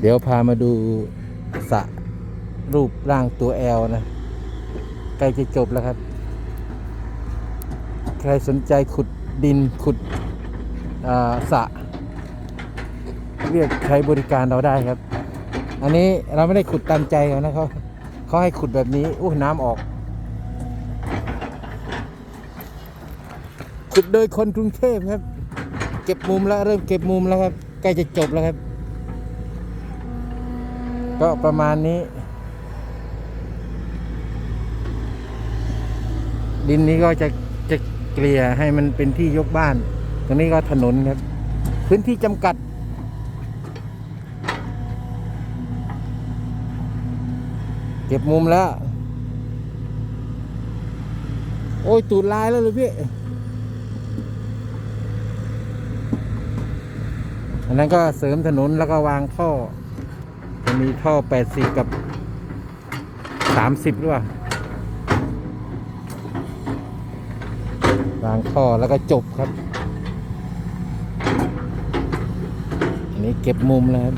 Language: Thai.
เดี๋ยวพามาดูสะรูปร่างตัวแอลนะใกล้จะจบแล้วครับ ใครสนใจขุดดินขุดสะเรียกใช้บริการเราได้ครับ อันนี้เราไม่ได้ขุดตามใจเขานะเขาเขาให้ขุดแบบนี้อู้น้ำออก ขุดโดยคนกรุงเทพครับ เก็บมุมแล้วเริ่มเก็บมุมแล้วครับ ใกล้จะจบแล้วครับ ก็ประมาณนี้ ดินนี้ก็จะจะเกลี่ยให้มันเป็นที่ยกบ้าน ตรงนี้ก็ถนนครับ พื้นที่จำกัด เก็บมุมแล้ว โอ้ย ตูดลายแล้วเลยพี่อันนั้นก็เสริมถนนแล้วก็วางท่อ จะมีท่อ 80 กับ 30ด้วยวางท่อแล้วก็จบครับ อันนี้เก็บมุมแล้วครับ